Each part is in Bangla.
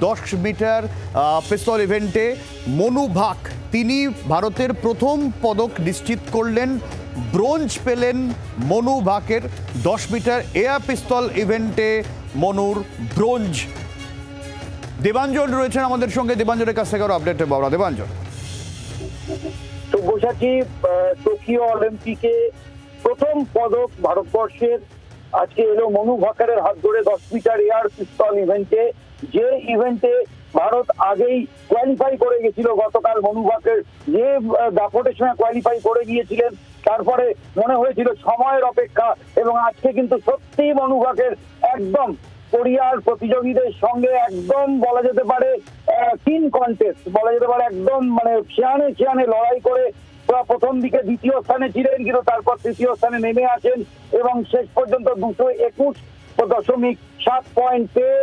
দশ মিটার পিস্তল ইভেন্টে মনু ভাক তিনি ভারতের প্রথম পদক নিশ্চিত করলেন ব্রোঞ্জ পেলেন মনু ভাকের দশ মিটার এয়ার পিস্তল ইভেন্টে মনুর ব্রোঞ্জ। দেবাঞ্জন রয়েছেন আমাদের সঙ্গে দেবাঞ্জনের কাছ থেকে আরও আপডেট বাবা দেবাঞ্জন। আহ, টোকিও অলিম্পিকে প্রথম পদক ভারতবর্ষের আজকে এলো মনু ভাকারের হাত ধরে দশ মিটার এয়ার পিস্তল ইভেন্টে। যে ইভেন্টে ভারত আগেই কোয়ালিফাই করে গেছিল, গতকাল মনু ভাকের যে দাপটের সময় কোয়ালিফাই করে গিয়েছিলেন, তারপরে মনে হয়েছিল সময়ের অপেক্ষা এবং আজকে কিন্তু সত্যি মনু ভাকের একদম কোরিয়ার প্রতিযোগীদের সঙ্গে একদম বলা যেতে পারে তিন কন্টেস্ট বলা যেতে পারে একদম মানে ছিয়ানে ছিয়ানে লড়াই করে প্রথম দিকে দ্বিতীয় স্থানে ছিলেন, কিন্তু তারপর তৃতীয় স্থানে নেমে আসেন এবং শেষ পর্যন্ত দুশো একুশ দশমিক সাত পয়েন্ট পেয়ে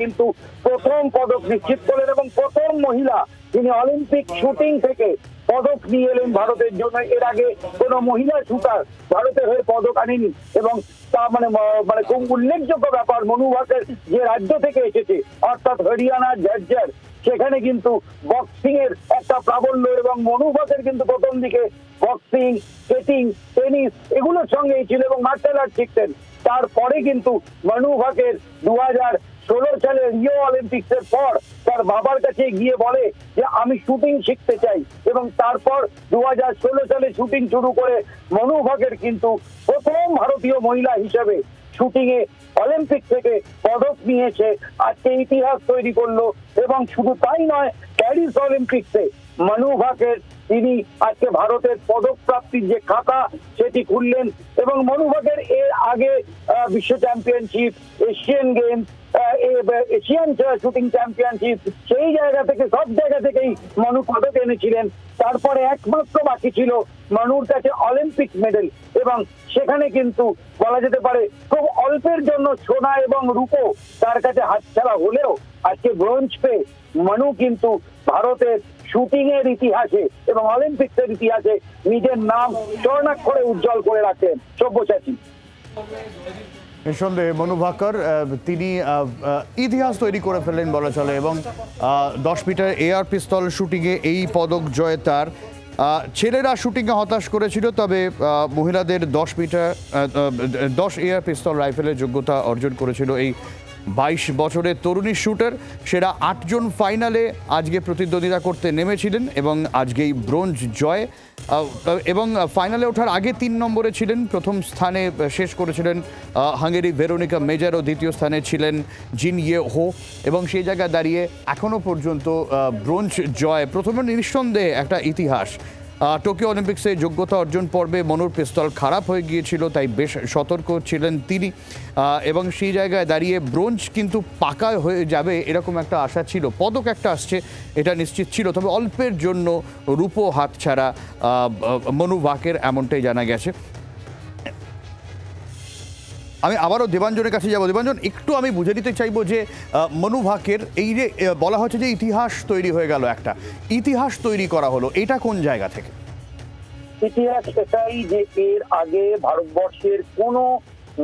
কিন্তু প্রথম পদক নিশ্চিত করলেন এবং প্রথম মহিলা তিনি অলিম্পিক শুটিং থেকে পদক নিয়ে এলেন ভারতের জন্য। এর আগে কোন মহিলা শুটার ভারতের হয়ে পদক আনেনি এবং তা মানে মানে খুব উল্লেখযোগ্য ব্যাপার। মনুভাগের যে রাজ্য থেকে এসেছে, অর্থাৎ হরিয়ানা ঝাড়ঝাড়, সেখানে কিন্তু বক্সিং এর একটা প্রাবল্য এবং মনুভাগের কিন্তু প্রথম দিকে বক্সিং স্কেটিং টেনিস এগুলোর সঙ্গেই ছিল এবং মার্শাল আর্ট শিখতেন। তারপরে কিন্তু মনুভাগের দু হাজার ষোলো সালে রিও অলিম্পিক্সের পর তার বাবার কাছে গিয়ে বলে যে, আমি শুটিং শিখতে চাই। এবং তারপর দু হাজার ষোলো সালে শুটিং শুরু করে মনুভাগের কিন্তু প্রথম ভারতীয় মহিলা হিসেবে শুটিং এ অলিম্পিক থেকে পদক নিয়েছে আজকে ইতিহাস তৈরি করল। এবং শুধু তাই নয়, প্যারিস অলিম্পিক্সে মনু ভাকের তিনি আজকে ভারতের পদক প্রাপ্তির যে খাতা সেটি খুললেন এবং মনু ভাকের এর আগে বিশ্ব championship Asian games Asian shooting championship সেই জায়গা থেকে, সব জায়গা থেকেই মনু পদক এনেছিলেন। তারপরে একমাত্র বাকি ছিল মনুর কাছে অলিম্পিক মেডেল এবং সেখানে কিন্তু বলা যেতে পারে খুব অল্পের জন্য সোনা এবং রূপো তার কাছে হাতছাড়া হলেও আজকে ব্রোঞ্জ পেয়ে মনু কিন্তু ভারতের শুটিং এর ইতিহাসে এবং অলিম্পিক্সের ইতিহাসে নিজের নাম স্বর্ণাক্ষরে উজ্জ্বল করে রাখেন সব্যসাচী। নিঃসন্দেহে মনু ভাকর তিনি ইতিহাস তৈরি করে ফেললেন বলা চলে এবং দশ মিটার এয়ার পিস্তল শুটিংয়ে এই পদক জয় তার। ছেলেরা শুটিংয়ে হতাশ করেছিল, তবে মহিলাদের দশ মিটার দশ এয়ার পিস্তল রাইফেলের যোগ্যতা অর্জন করেছিল এই বাইশ বছরের তরুণী শুটার, সেরা আটজন ফাইনালে আজকে প্রতিদ্বন্দ্বিতা করতে নেমেছিলেন এবং আজকেই ব্রোঞ্জ জয়। এবং ফাইনালে ওঠার আগে তিন নম্বরে ছিলেন, প্রথম স্থানে শেষ করেছিলেন হাঙ্গেরি ভেরোনিকা মেজার ও দ্বিতীয় স্থানে ছিলেন জিন ইয়ে হো। এবং সেই জায়গায় দাঁড়িয়ে এখনও পর্যন্ত ব্রোঞ্জ জয়, প্রথমে নিঃসন্দেহে একটা ইতিহাস। টোকিও অলিম্পিক্সে যোগ্যতা অর্জন পর্বে মনুর পিস্তল খারাপ হয়ে গিয়েছিল, তাই বেশ সতর্ক ছিলেন তিনি। এবং সেই জায়গায় দাঁড়িয়ে ব্রোঞ্জ কিন্তু পাকা হয়ে যাবে এরকম একটা আশা ছিল। পদক একটা আসছে, এটা নিশ্চিত ছিল। তবে অল্পের জন্য রূপো হাত ছাড়া মনু বাকের এমনটাই জানা গেছে। আমি আবারও দেবাঞ্জনের কাছে যাব। দেবাঞ্জন একটু আমি বুঝে নিতে চাইব যে আহ, মনু ভাকের এই যে বলা হচ্ছে যে ইতিহাস তৈরি হয়ে গেল একটা। ইতিহাস তৈরি করা হলো এটা কোন জায়গা থেকে? ইতিহাস এটাই যে এর আগে ভারতবর্ষের কোন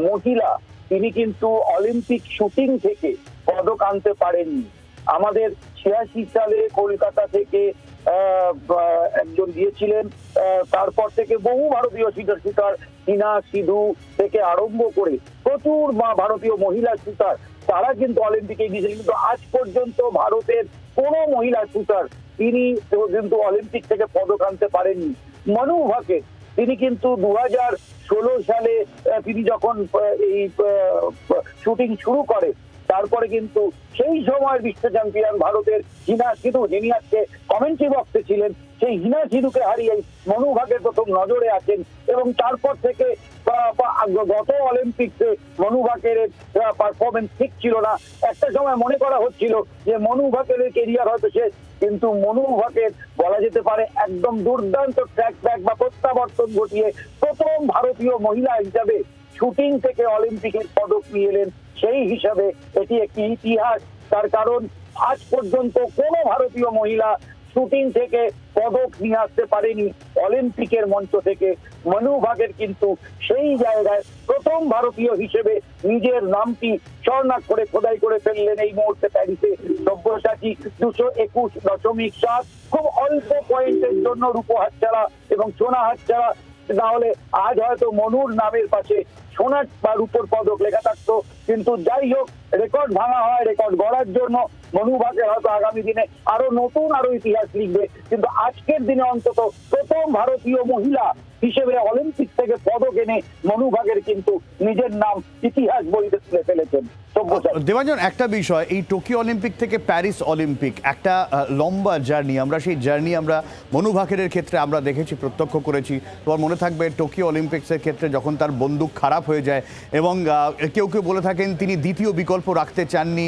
মহিলা তিনি কিন্তু অলিম্পিক শুটিং থেকে পদক আনতে পারেননি। আমাদের ছিয়াশি সালে কলকাতা থেকে দিয়েছিলেন তারপর থেকে বহু ভারতীয় শুটার শুটার চীনা সিধু থেকে আরম্ভ করে প্রচুর ভারতীয় মহিলা শুটার তারা কিন্তু অলিম্পিকে গিয়েছিলেন। কিন্তু আজ পর্যন্ত ভারতের কোন মহিলা শুটার তিনি কিন্তু অলিম্পিক থেকে পদক আনতে পারেননি। মনু ভাকে, তিনি কিন্তু দু হাজার ষোলো সালে তিনি যখন এই শুটিং শুরু করে, তারপরে কিন্তু সেই সময়ের বিশ্ব চ্যাম্পিয়ন ভারতের হিনা সিধু, যিনি আজকে কমেন্ট্রি বক্সে ছিলেন সেই হিনা সিধুকে হারিয়ে মনু প্রথম নজরে আছেন এবং তারপর থেকে গত অলিম্পিক্সে মনু ভাগের পারফরমেন্স ঠিক ছিল না। একটা সময় মনে করা হচ্ছিল যে মনু ভাগের কেরিয়ার হয়তো শেষ, কিন্তু মনু ভাগের বলা যেতে পারে একদম দুর্দান্ত ট্র্যাক ব্যাক বা প্রত্যাবর্তন ঘটিয়ে প্রথম ভারতীয় মহিলা হিসাবে শুটিং থেকে অলিম্পিকের পদক নিয়ে এলেন। সেই হিসাবে এটি একটি ইতিহাস। তার কারণ আজ পর্যন্ত কোনো ভারতীয় মহিলা শুটিং থেকে পদক নিয়ে আসতে পারেনি অলিম্পিকের মঞ্চ থেকে। মনু ভাগের কিন্তু সেই জায়গায় প্রথম ভারতীয় হিসেবে নিজের নামটি স্বর্ণাক্ষরে খোদাই করে ফেললেন এই মুহূর্তে প্যারিসে সব্যসাচী দুশো একুশ দশমিক সাত। খুব অল্প পয়েন্টের জন্য রূপো হাতছাড়া এবং সোনা হাতছাড়া তাহলে আজ হয়তো মনুর নামের পাশে সোনার বা রূপোর পদক লেখা থাকতো। কিন্তু যাই হোক, রেকর্ড ভাঙা হয়, রেকর্ড গড়ার জন্য মনু ভাগের হয়তো আগামী দিনে আরও নতুন আরও ইতিহাস লিখবে। কিন্তু আজকের দিনে অন্তত প্রথম ভারতীয় মহিলা হিসেবে অলিম্পিক থেকে পদক এনে মনু ভাগের কিন্তু নিজের নাম ইতিহাস বইতে তুলে ফেলেছেন। দেবাঞ্জন, একটা বিষয়, এই টোকিও অলিম্পিক থেকে প্যারিস অলিম্পিক, একটা লম্বা জার্নি, আমরা সেই জার্নি আমরা মনু ভাকেরের ক্ষেত্রে আমরা দেখেছি, প্রত্যক্ষ করেছি। তোমার মনে থাকবে টোকিও অলিম্পিক্সের ক্ষেত্রে যখন তার বন্দুক খারাপ হয়ে যায় এবং কেউ কেউ বলে থাকেন তিনি দ্বিতীয় বিকল্প রাখতে চাননি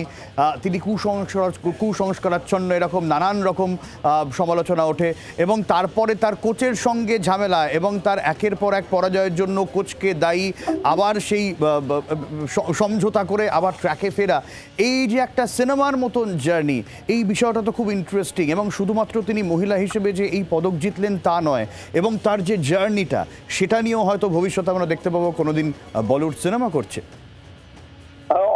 তিনি কুসংস্কার, কুসংস্কারাচ্ছন্ন এরকম নানান রকম সমালোচনা ওঠে এবং তারপরে তার কোচের সঙ্গে ঝামেলা এবং তার একের পর এক পরাজয়ের জন্য কোচকে দায়ী, আবার সেই সমঝোতা করে আবার ট্র্যাকে ফেরা। এই যে একটা সিনেমার মতন জার্নি, এই বিষয়টা তো খুব ইন্টারেস্টিং এবং শুধুমাত্র তিনি মহিলা হিসেবে যে এই পদক জিতলেন তা নয়, এবং তার যে জার্নিটা, সেটা নিয়েও হয়তো ভবিষ্যতে আমরা দেখতে পাবো কোনোদিন বলিউড সিনেমা করছে।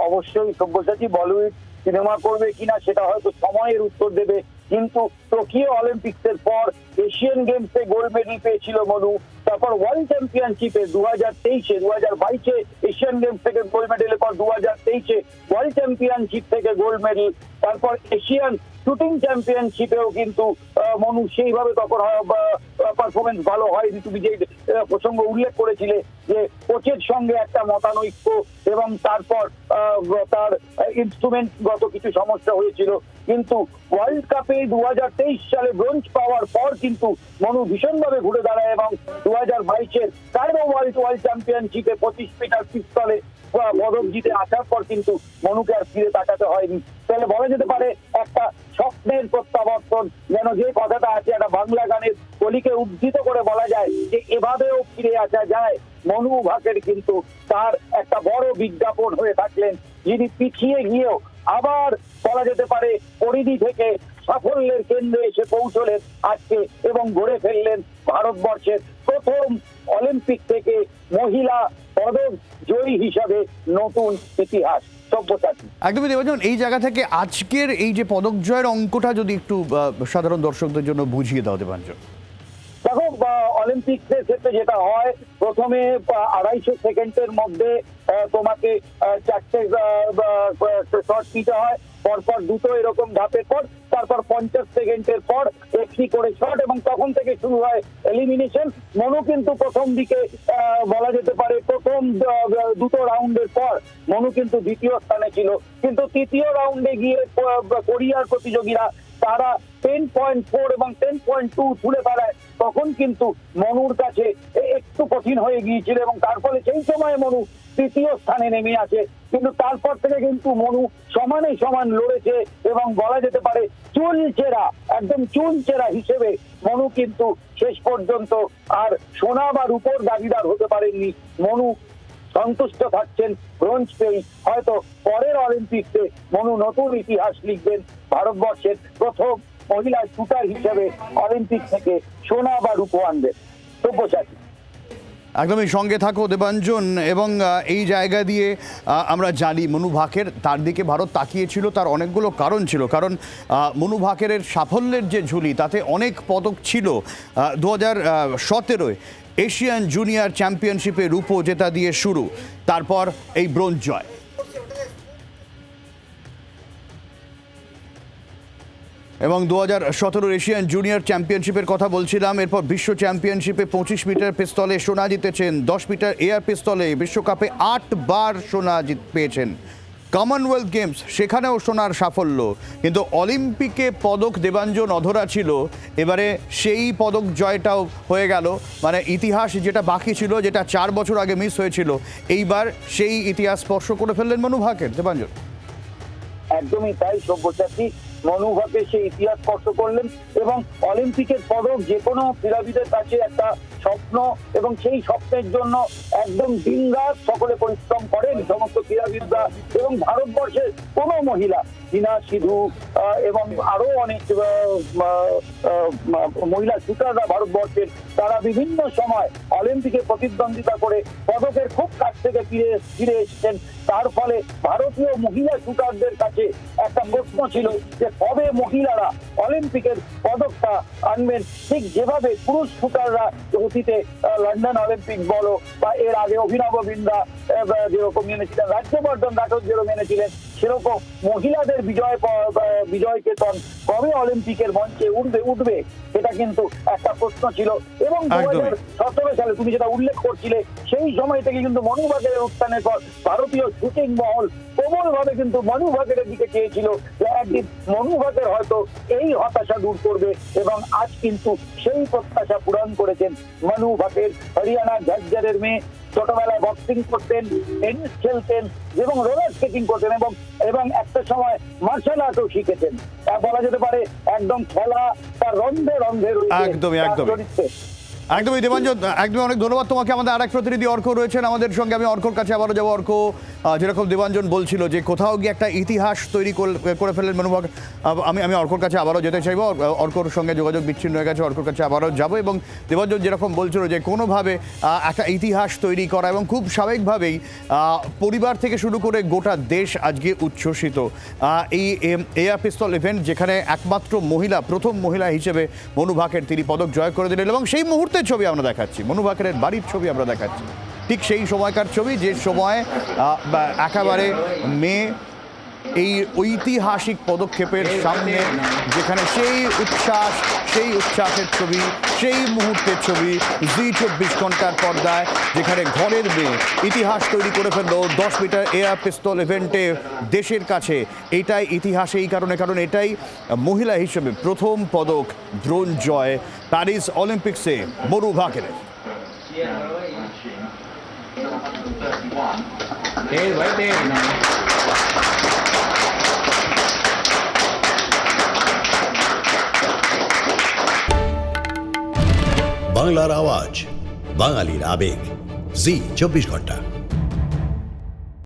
অবশ্যই সব্যসাচী, বলিউড সিনেমা করবে কিনা সেটা হয়তো সময়ের উত্তর দেবে, কিন্তু টোকিও অলিম্পিক্সের পর এশিয়ান গেমসে গোল্ড মেডেল পেয়েছিল মনু তারপর ওয়ার্ল্ড চ্যাম্পিয়নশিপে দু হাজার তেইশে দু হাজার বাইশে এশিয়ান গেমস থেকে গোল্ড মেডেলের পর দু হাজার তেইশে ওয়ার্ল্ড চ্যাম্পিয়নশিপ থেকে গোল্ড মেডেল তারপর এশিয়ান শুটিং চ্যাম্পিয়নশিপেও কিন্তু মনু সেইভাবে তখন পারফরমেন্স ভালো হয়নি তুমি যে প্রসঙ্গ উল্লেখ করেছিলে যে কোচের সঙ্গে একটা মতানৈক্য এবং তারপর তার ইনস্ট্রুমেন্ট গত কিছু সমস্যা হয়েছিল। কিন্তু ওয়ার্ল্ড কাপে দু হাজার তেইশ সালে ব্রোঞ্জ পাওয়ার পর কিন্তু মনু ভীষণভাবে ঘুরে দাঁড়ায় এবং দু হাজার বাইশের কার্বো ওয়ার্ল্ড ওয়ার্ল্ড চ্যাম্পিয়নশিপে পঁচিশ মিটার পিস্তলে পদক জিতে আসার পর কিন্তু মনুকে আর ফিরে তাকাতে হয়নি। তাহলে বলা যেতে পারে একটা স্বপ্নের প্রত্যাবর্তন, যেন যে কথাটা আছে একটা বাংলা গানের কলিকে উদ্ধৃত করে বলা যায় যে, এভাবেও ফিরে আসা যায়। মনু ভাগের কিন্তু তার একটা বড় বিজ্ঞাপন হয়ে থাকলেন। যিনি পিছিয়ে গিয়েও আবার বলা যেতে পারে পরিধি থেকে সাফল্যের কেন্দ্রে এসে পৌঁছলেন আজকে এবং গড়ে ফেললেন ভারতবর্ষের প্রথম অলিম্পিক থেকে মহিলা পদক জয়ী হিসাবে নতুন ইতিহাস। একদমই দেবাজন এই জায়গা থেকে আজকের এই যে পদক জয়ের অঙ্কটা যদি একটু সাধারণ দর্শকদের জন্য বুঝিয়ে দাও দেবাঞ্জন দেখো অলিম্পিক্সের ক্ষেত্রে যেটা হয়, প্রথমে আড়াইশো সেকেন্ডের মধ্যে তোমাকে চারটে শট নিতে হয়। পরপর দুটো এরকম ধাপের পর তারপর পঞ্চাশ সেকেন্ডের পর একটি করে শট এবং তখন থেকে শুরু হয় এলিমিনেশন মনু কিন্তু প্রথম দিকে বলা যেতে পারে প্রথম দুটো রাউন্ডের পর মনু কিন্তু দ্বিতীয় স্থানে ছিল। কিন্তু তৃতীয় রাউন্ডে গিয়ে কোরিয়ার প্রতিযোগীরা তারা টেন পয়েন্ট ফোর এবং টেন পয়েন্ট টু তুলে ফেলায়, তখন কিন্তু মনুর কাছে একটু কঠিন হয়ে গিয়েছিল এবং তার ফলে সেই সময় মনু তৃতীয় স্থানে নেমে আছে কিন্তু তারপর থেকে কিন্তু মনু সমানে সমান লড়েছে এবং বলা যেতে পারে চুল চেরা, একদম চুল চেরা হিসেবে মনু কিন্তু শেষ পর্যন্ত আর সোনা বা রূপোর দাবিদার হতে পারেননি। মনু সন্তুষ্ট থাকছেন ব্রোঞ্জ পেয়ে হয়তো পরের অলিম্পিক্সে মনু নতুন ইতিহাস লিখবেন। ভারতবর্ষের প্রথম মহিলা শুটার হিসেবে অলিম্পিক থেকে সোনা বা রূপো আনবেন সব্যসাচী। একদমই সঙ্গে থাকো দেবাঞ্জন, এবং এই জায়গা দিয়ে আমরা জানি মনু ভাকের তার দিকে ভারত তাকিয়েছিল, তার অনেকগুলো কারণ ছিল। কারণ মনু ভাকেরের সাফল্যের যে ঝুলি, তাতে অনেক পদক ছিল দু হাজার সতেরোয়। এশিয়ান জুনিয়র চ্যাম্পিয়নশিপে রূপো জেতা দিয়ে শুরু, তারপর এই ব্রোঞ্জ জয়। এবং দু হাজার সতেরোর এশিয়ান জুনিয়র চ্যাম্পিয়নশিপের কথা বলছিলাম, এরপর বিশ্ব চ্যাম্পিয়নশিপে পঁচিশ মিটার পিস্তলে সোনা জিতেছেন, দশ মিটার এয়ার পিস্তলে বিশ্বকাপে আটবার সোনা জিত, পেয়েছেন। কমনওয়েলথ গেমস সেখানেও সোনার সাফল্য, কিন্তু অলিম্পিকে পদক দেবাঞ্জন অধরা ছিল, এবারে সেই পদক জয়টাও হয়ে গেল। মানে ইতিহাস যেটা বাকি ছিল, যেটা চার বছর আগে মিস হয়েছিল, এইবার সেই ইতিহাস স্পর্শ করে ফেললেন মনু ভাকের। দেবাঞ্জন। একদমই তাই, সব্যসাচী। মনু ভাকে সে ইতিহাস স্পর্শ করলেন এবং অলিম্পিকের পদক যে কোনো ক্রীড়াবিদের কাছে একটা স্বপ্ন এবং সেই স্বপ্নের জন্য একদম দিনরাত সকলে পরিশ্রম করেন সমস্ত ক্রীড়াবিদরা এবং ভারতবর্ষের কোনো মহিলা চীনা সিধু এবং আরও অনেক মহিলা শুটাররা ভারতবর্ষের, তারা বিভিন্ন সময় অলিম্পিকে প্রতিদ্বন্দ্বিতা করে পদকের খুব কাছ থেকে ফিরে ফিরে এসেছেন। তার ফলে ভারতীয় মহিলা শুটারদের কাছে একটা প্রশ্ন ছিল যে কবে মহিলারা অলিম্পিকের পদকটা আনবেন? ঠিক যেভাবে পুরুষ শুটাররা অতীতে লন্ডন অলিম্পিক বলো বা এর আগে অভিনব বিন্দা যেরকম এনেছিলেন, রাজ্যবর্ধন রাঠোর যেরকম এনেছিলেন সেরকম মহিলাদের বিজয় বিজয় কেতন কবে অলিম্পিকের মঞ্চে উঠবে উঠবে সেটা কিন্তু একটা প্রশ্ন ছিল। এবং সতেরো সালে তুমি যেটা উল্লেখ করছিলে সেই সময় থেকে কিন্তু মনু ভাগের উত্থানের পর ভারতীয় শুটিং মহল প্রবল ভাবে কিন্তু মনু ভাগের দিকে চেয়েছিল যে একদিন মনু ভাগের হয়তো এই হতাশা দূর করবে এবং আজ কিন্তু সেই প্রত্যাশা পূরণ করেছেন মনু ভাগের। হরিয়ানা ঝাজ্জারের মেয়ে ছোটবেলায় বক্সিং করতেন টেনিস খেলতেন এবং রোলার স্কেটিং করতেন এবং এবং একটা সময় মার্শাল আর্টও শিখেছেন। তা বলা যেতে পারে একদম খেলা তার রন্ধে রন্ধে একদমই, একদম একদমই। দেবাঞ্জন একদমই অনেক ধন্যবাদ তোমাকে। আমাদের আরেক প্রতিনিধি অর্ক রয়েছেন আমাদের সঙ্গে। আমি অর্কর কাছে আবারও যাব। অর্ক যেরকম দেবাঞ্জন বলছিল যে কোথাও গিয়ে একটা ইতিহাস তৈরি কর- ফেললেন মনোভাগ আমি আমি অর্কর কাছে আবারও যেতে চাইব। অর্কর সঙ্গে যোগাযোগ বিচ্ছিন্ন হয়ে গেছে, অর্কর কাছে আবারও যাব এবং দেবাঞ্জন যেরকম বলছিল যে কোনোভাবে একটা ইতিহাস তৈরি করা এবং খুব স্বাভাবিকভাবেই পরিবার থেকে শুরু করে গোটা দেশ আজকে উচ্ছ্বসিত। এই এয়ার পিস্তল ইভেন্ট যেখানে একমাত্র মহিলা, প্রথম মহিলা হিসেবে মনু ভাকের তিনি পদক জয় করে দিলেন এবং সেই মুহূর্তের ছবি আমরা দেখাচ্ছি। মনু ভাকের বাড়ির ছবি আমরা দেখাচ্ছি। ঠিক সেই সময়কার ছবি, যে সময় একেবারে মেয়ে এই ঐতিহাসিক পদক্ষেপের সামনে, যেখানে সেই উচ্ছ্বাস, সেই উচ্ছ্বাসের ছবি, সেই মুহূর্তের ছবি, জি চব্বিশ ঘণ্টার পর্দায়, যেখানে ঘরের মেয়ে ইতিহাস তৈরি করে ফেলল, দশ মিটার এয়ার পিস্তল ইভেন্টে দেশের কাছে। এটাই ইতিহাস এই কারণে, কারণ এটাই মহিলা হিসেবে প্রথম পদক ব্রোঞ্জ জয়, প্যারিস অলিম্পিক্সে মরু Bhaker Hey, right there, you know. বাংলার আওয়াজ বাঙালির আবেগ জি চব্বিশ ঘন্টা